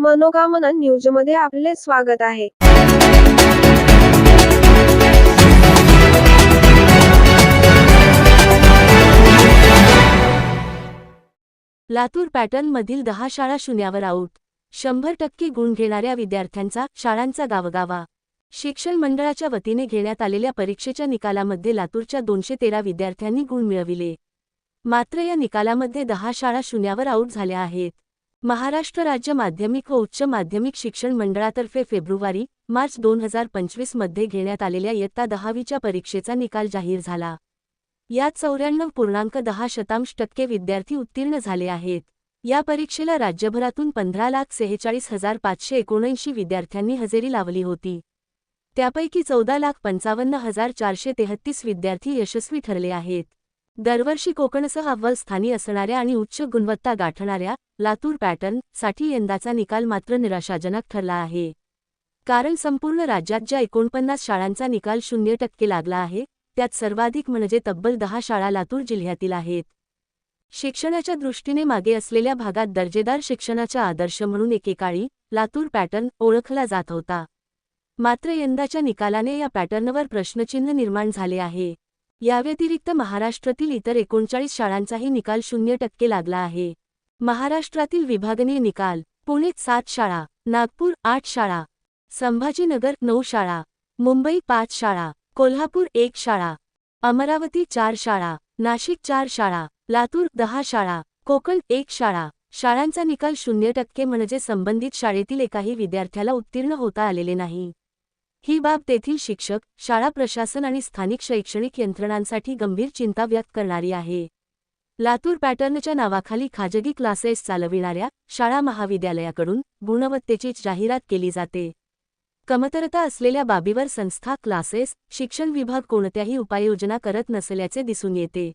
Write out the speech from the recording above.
मनोकामना न्यूजमध्ये आपले स्वागत आहे. लातूर पॅटर्नमधील दहा शाळा शून्यावर आऊट शंभर टक्के गुण घेणाऱ्या विद्यार्थ्यांचा शाळांचा गावगावा. शिक्षण मंडळाच्या वतीने घेण्यात आलेल्या परीक्षेच्या निकालामध्ये लातूरच्या दोनशे तेरा विद्यार्थ्यांनी गुण मिळविले. मात्र या निकालामध्ये दहा शाळा शून्यावर आऊट झाल्या आहेत. महाराष्ट्र राज्य माध्यमिक व उच्च माध्यमिक शिक्षण मंडळातर्फे फेब्रुवारी मार्च दोन हजार पंचवीसमध्ये घेण्यात आलेल्या इयत्ता दहावीच्या परीक्षेचा निकाल जाहीर झाला. यात चौऱ्याण्णव पूर्णांक दहा शतांश टक्के विद्यार्थी उत्तीर्ण झाले आहेत. या परीक्षेला राज्यभरातून पंधरा लाख सेहेचाळीस हजार पाचशे एकोणऐंशी विद्यार्थ्यांनी हजेरी लावली होती. त्यापैकी चौदा लाख पंचावन्न हजार चारशे तेहत्तीस विद्यार्थी यशस्वी ठरले आहेत. दरवर्षी कोकणसह अव्वल स्थानी असणाऱ्या आणि उच्च गुणवत्ता गाठणाऱ्या लातूर पॅटर्नसाठी यंदाचा निकाल मात्र निराशाजनक ठरला आहे. कारण संपूर्ण राज्यात ज्या एकोणपन्नास शाळांचा निकाल शून्य टक्के लागला आहे त्यात सर्वाधिक म्हणजे तब्बल दहा शाळा लातूर जिल्ह्यातील आहेत. शिक्षणाच्या दृष्टीने मागे असलेल्या भागात दर्जेदार शिक्षणाचा आदर्श म्हणून एकेकाळी लातूर पॅटर्न ओळखला जात होता. मात्र यंदाच्या निकालाने या पॅटर्नवर प्रश्नचिन्ह निर्माण झाले आहे. याव्यतिरिक्त महाराष्ट्रातील इतर एकोणचाळीस शाळांचाही निकाल शून्य टक्के लागला आहे. महाराष्ट्रातील विभागनीय निकाल पुणेत सात शाळा नागपूर आठ शाळा संभाजीनगर नऊ शाळा मुंबई पाच शाळा कोल्हापूर एक शाळा अमरावती चार शाळा नाशिक चार शाळा लातूर दहा शाळा कोकण एक शाळा. शाळांचा निकाल शून्य टक्के म्हणजे संबंधित शाळेतील एकाही विद्यार्थ्याला उत्तीर्ण होता आलेले नाही. ही बाब तेथील शिक्षक शाळा प्रशासन आणि स्थानिक शैक्षणिक यंत्रणांसाठी गंभीर चिंता व्यक्त करणारी आहे. लातूर पॅटर्नच्या नावाखाली खाजगी क्लासेस चालविणाऱ्या शाळा महाविद्यालयाकडून गुणवत्तेची जाहिरात केली जाते. कमतरता असलेल्या बाबीवर संस्था क्लासेस शिक्षण विभाग कोणत्याही उपाययोजना करत नसल्याचे दिसून येते.